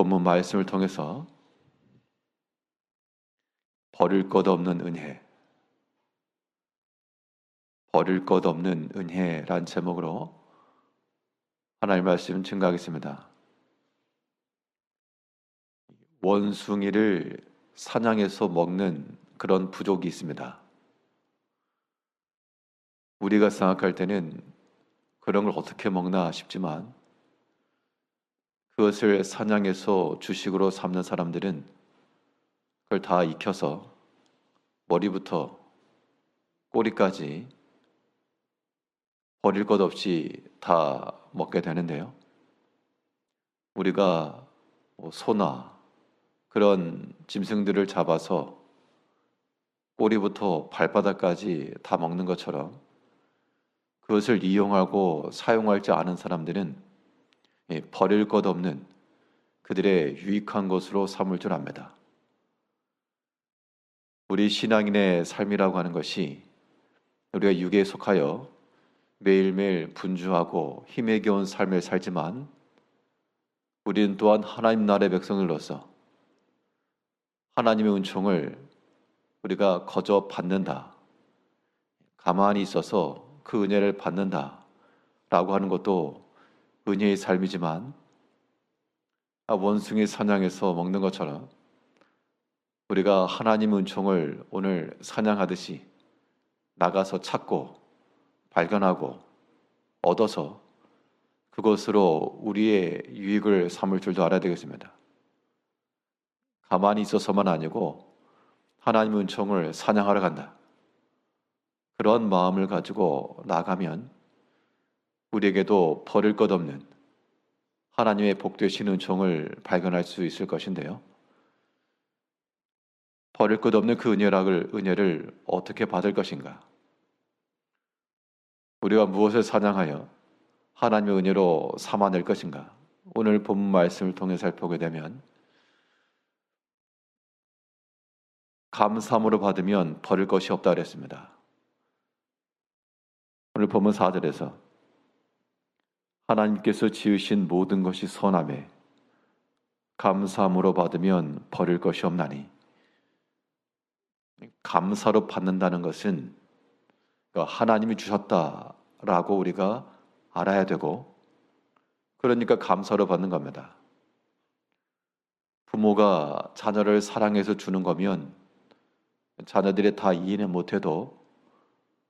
본문 말씀을 통해서 버릴 것 없는 은혜, 버릴 것 없는 은혜란 제목으로 하나님 말씀 증가하겠습니다. 원숭이를 사냥해서 먹는 그런 부족이 있습니다. 우리가 생각할 때는 그런 걸 어떻게 먹나 싶지만 그것을 사냥해서 주식으로 삼는 사람들은 그걸 다 익혀서 머리부터 꼬리까지 버릴 것 없이 다 먹게 되는데요. 우리가 뭐 소나 그런 짐승들을 잡아서 꼬리부터 발바닥까지 다 먹는 것처럼 그것을 이용하고 사용할 줄 아는 사람들은 예, 버릴 것 없는 그들의 유익한 것으로 삼을 줄 압니다. 우리 신앙인의 삶이라고 하는 것이 우리가 육에 속하여 매일매일 분주하고 힘에 겨운 삶을 살지만 우리는 또한 하나님 나라의 백성으로서 하나님의 은총을 우리가 거저 받는다. 가만히 있어서 그 은혜를 받는다. 라고 하는 것도 은혜의 삶이지만 아, 원숭이 사냥해서 먹는 것처럼 우리가 하나님 은총을 오늘 사냥하듯이 나가서 찾고 발견하고 얻어서 그것으로 우리의 유익을 삼을 줄도 알아야 되겠습니다. 가만히 있어서만 아니고 하나님 은총을 사냥하러 간다. 그런 마음을 가지고 나가면 우리에게도 버릴 것 없는 하나님의 복되신 은총을 발견할 수 있을 것인데요. 버릴 것 없는 그 은혜락을 은혜를 어떻게 받을 것인가? 우리가 무엇을 사냥하여 하나님의 은혜로 삼아낼 것인가? 오늘 본 말씀을 통해 살펴보게 되면 감사함으로 받으면 버릴 것이 없다 그랬습니다. 오늘 본문 4절에서 하나님께서 지으신 모든 것이 선함에 감사함으로 받으면 버릴 것이 없나니 감사로 받는다는 것은 그러니까 하나님이 주셨다라고 우리가 알아야 되고 그러니까 감사로 받는 겁니다. 부모가 자녀를 사랑해서 주는 거면 자녀들이 다 이해는 못해도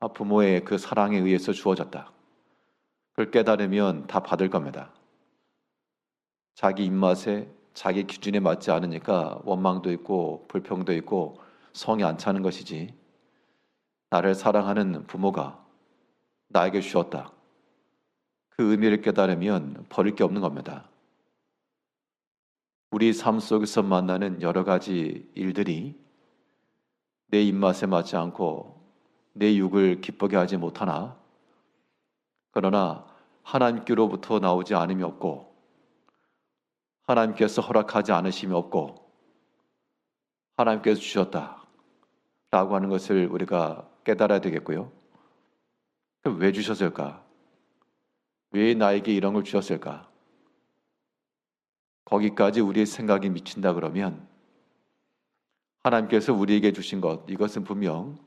아, 부모의 그 사랑에 의해서 주어졌다. 그걸 깨달으면 다 받을 겁니다. 자기 입맛에 자기 기준에 맞지 않으니까 원망도 있고 불평도 있고 성이 안 차는 것이지. 나를 사랑하는 부모가 나에게 주었다. 그 의미를 깨달으면 버릴 게 없는 겁니다. 우리 삶 속에서 만나는 여러 가지 일들이 내 입맛에 맞지 않고 내 육을 기쁘게 하지 못하나 그러나 하나님께로부터 나오지 않음이 없고 하나님께서 허락하지 않으심이 없고 하나님께서 주셨다 라고 하는 것을 우리가 깨달아야 되겠고요. 왜 주셨을까? 왜 나에게 이런 걸 주셨을까? 거기까지 우리의 생각이 미친다 그러면 하나님께서 우리에게 주신 것, 이것은 분명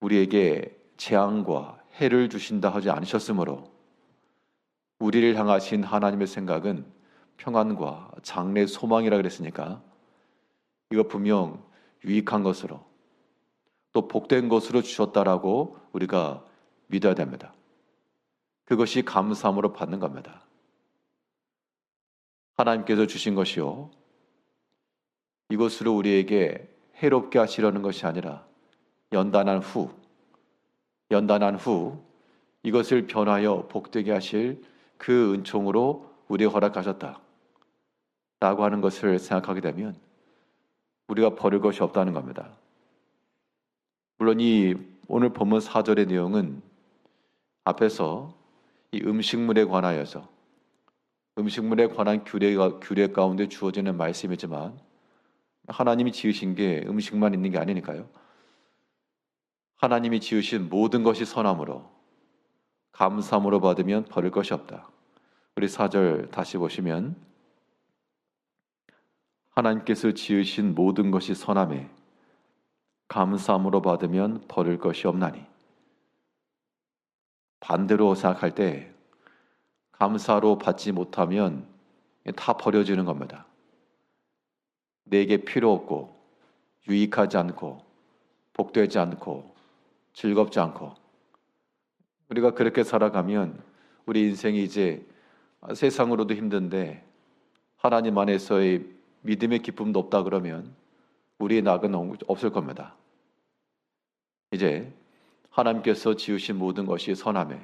우리에게 재앙과 해를 주신다 하지 않으셨으므로 우리를 향하신 하나님의 생각은 평안과 장래 소망이라 그랬으니까 이거 분명 유익한 것으로 또 복된 것으로 주셨다라고 우리가 믿어야 됩니다. 그것이 감사함으로 받는 겁니다. 하나님께서 주신 것이요. 이것으로 우리에게 해롭게 하시려는 것이 아니라 연단한 후, 연단한 후 이것을 변하여 복되게 하실 그 은총으로 우리 허락하셨다. 라고 하는 것을 생각하게 되면 우리가 버릴 것이 없다는 겁니다. 물론 이 오늘 본문 4절의 내용은 앞에서 이 음식물에 관하여서 음식물에 관한 규례, 규례 가운데 주어지는 말씀이지만 하나님이 지으신 게 음식만 있는 게 아니니까요. 하나님이 지으신 모든 것이 선함으로 감사함으로 받으면 버릴 것이 없다. 우리 4절 다시 보시면 하나님께서 지으신 모든 것이 선함에 감사함으로 받으면 버릴 것이 없나니 반대로 생각할 때 감사로 받지 못하면 다 버려지는 겁니다. 내게 필요 없고 유익하지 않고 복되지 않고 즐겁지 않고 우리가 그렇게 살아가면 우리 인생이 이제 세상으로도 힘든데 하나님 안에서의 믿음의 기쁨도 없다 그러면 우리의 낙은 없을 겁니다. 이제 하나님께서 지으신 모든 것이 선함에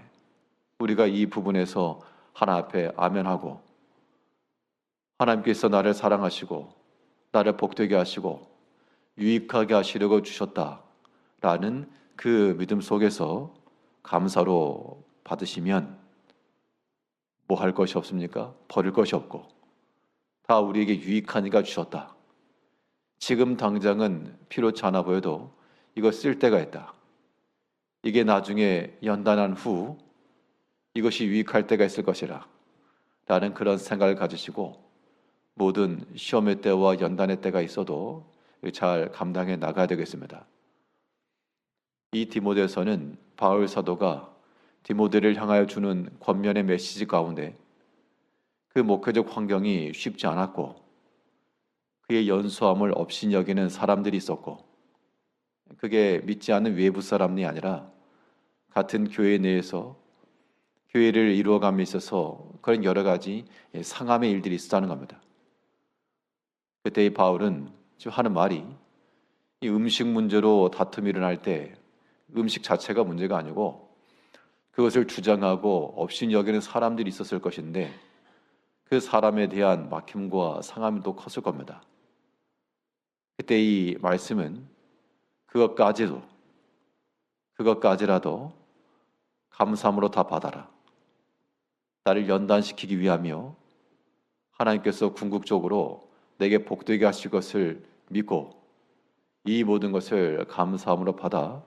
우리가 이 부분에서 하나 앞에 아멘하고 하나님께서 나를 사랑하시고 나를 복되게 하시고 유익하게 하시려고 주셨다라는 그 믿음 속에서 감사로 받으시면 뭐 할 것이 없습니까? 버릴 것이 없고 다 우리에게 유익하니까 주셨다. 지금 당장은 필요치 않아 보여도 이거 쓸 때가 있다. 이게 나중에 연단한 후 이것이 유익할 때가 있을 것이라. 라는 그런 생각을 가지시고 모든 시험의 때와 연단의 때가 있어도 잘 감당해 나가야 되겠습니다. 이 디모데서는 바울 사도가 디모데를 향하여 주는 권면의 메시지 가운데 그 목회적 환경이 쉽지 않았고 그의 연소함을 없인 여기는 사람들이 있었고 그게 믿지 않는 외부 사람이 아니라 같은 교회 내에서 교회를 이루어감에 있어서 그런 여러 가지 상함의 일들이 있었다는 겁니다. 그때 이 바울은 지금 하는 말이 이 음식 문제로 다툼이 일어날 때 음식 자체가 문제가 아니고 그것을 주장하고 없인 여기는 사람들이 있었을 것인데 그 사람에 대한 막힘과 상함이 또 컸을 겁니다. 그때 이 말씀은 그것까지도 그것까지라도 감사함으로 다 받아라. 나를 연단시키기 위하며 하나님께서 궁극적으로 내게 복되게 하실 것을 믿고 이 모든 것을 감사함으로 받아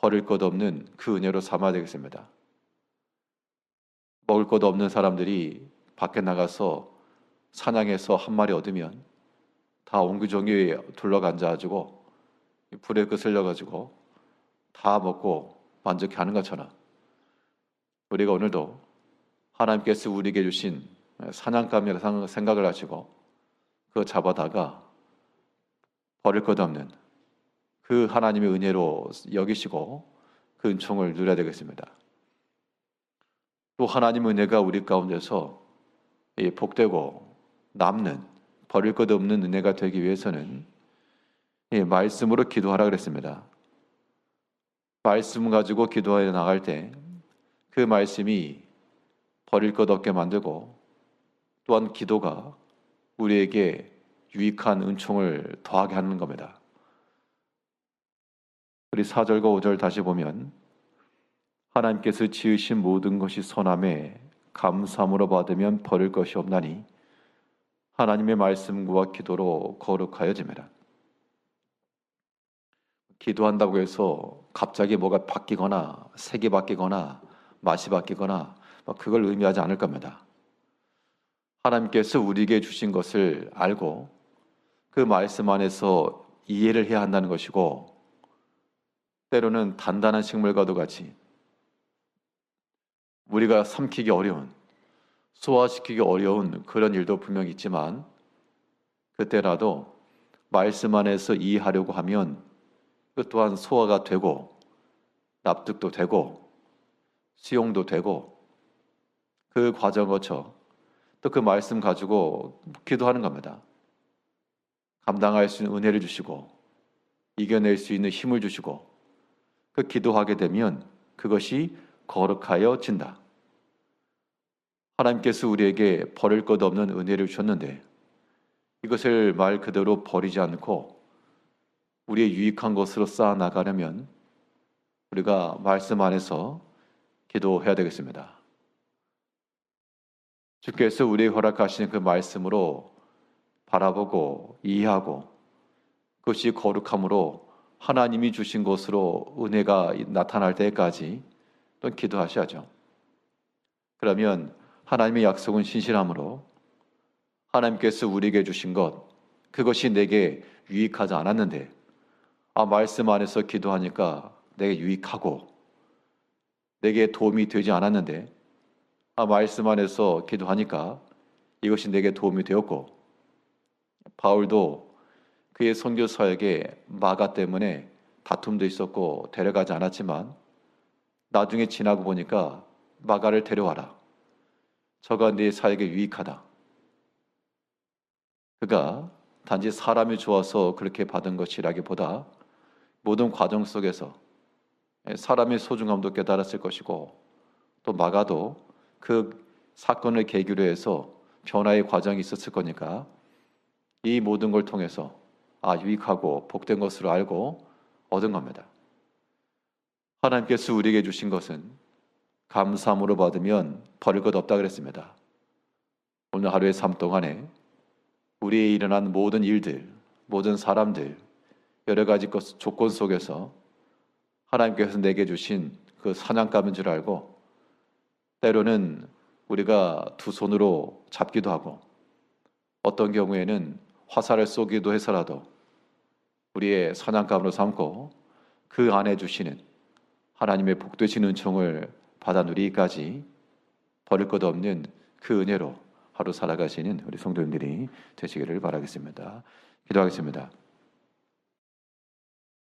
버릴 것 없는 그 은혜로 삼아야 되겠습니다. 먹을 것 없는 사람들이 밖에 나가서 사냥해서 한 마리 얻으면 다 옹기종기 둘러가 앉아가지고 불에 끄슬려가지고 다 먹고 만족해 하는 것처럼 우리가 오늘도 하나님께서 우리에게 주신 사냥감이라 생각을 하시고 그 잡아다가 버릴 것 없는 그 하나님의 은혜로 여기시고 그 은총을 누려야 되겠습니다. 또 하나님의 은혜가 우리 가운데서 복되고 남는 버릴 것 없는 은혜가 되기 위해서는 말씀으로 기도하라 그랬습니다. 말씀 가지고 기도해 나갈 때 그 말씀이 버릴 것 없게 만들고 또한 기도가 우리에게 유익한 은총을 더하게 하는 겁니다. 우리 4절과 5절 다시 보면 하나님께서 지으신 모든 것이 선함에 감사함으로 받으면 버릴 것이 없나니 하나님의 말씀과 기도로 거룩하여짐이라. 기도한다고 해서 갑자기 뭐가 바뀌거나 색이 바뀌거나 맛이 바뀌거나 그걸 의미하지 않을 겁니다. 하나님께서 우리에게 주신 것을 알고 그 말씀 안에서 이해를 해야 한다는 것이고 때로는 단단한 식물과도 같이 우리가 삼키기 어려운 소화시키기 어려운 그런 일도 분명히 있지만 그때라도 말씀 안에서 이해하려고 하면 그 또한 소화가 되고 납득도 되고 수용도 되고 그 과정 거쳐 또 그 말씀 가지고 기도하는 겁니다. 감당할 수 있는 은혜를 주시고 이겨낼 수 있는 힘을 주시고 그 기도하게 되면 그것이 거룩하여 진다. 하나님께서 우리에게 버릴 것 없는 은혜를 주셨는데 이것을 말 그대로 버리지 않고 우리의 유익한 것으로 쌓아 나가려면 우리가 말씀 안에서 기도해야 되겠습니다. 주께서 우리의 허락하신 그 말씀으로 바라보고 이해하고 그것이 거룩함으로 하나님이 주신 것으로 은혜가 나타날 때까지 또 기도하셔야죠. 그러면 하나님의 약속은 신실함으로 하나님께서 우리에게 주신 것 그것이 내게 유익하지 않았는데 아 말씀 안에서 기도하니까 내게 유익하고 내게 도움이 되지 않았는데 아 말씀 안에서 기도하니까 이것이 내게 도움이 되었고 바울도 그의 선교 사역에 마가 때문에 다툼도 있었고 데려가지 않았지만 나중에 지나고 보니까 마가를 데려와라. 저가 네 사역에 유익하다. 그가 단지 사람이 좋아서 그렇게 받은 것이라기보다 모든 과정 속에서 사람의 소중함도 깨달았을 것이고 또 마가도 그 사건을 계기로 해서 변화의 과정이 있었을 거니까 이 모든 걸 통해서 아 유익하고 복된 것으로 알고 얻은 겁니다. 하나님께서 우리에게 주신 것은 감사함으로 받으면 버릴 것 없다 그랬습니다. 오늘 하루의 삶 동안에 우리의 일어난 모든 일들, 모든 사람들, 여러 가지 것 조건 속에서 하나님께서 내게 주신 그 사냥감인 줄 알고 때로는 우리가 두 손으로 잡기도 하고 어떤 경우에는 화살을 쏘기도 해서라도 우리의 사냥감으로 삼고 그 안에 주시는 하나님의 복되신 은총을 받아 누리기까지 버릴 것 없는 그 은혜로 하루 살아가시는 우리 성도님들이 되시기를 바라겠습니다. 기도하겠습니다.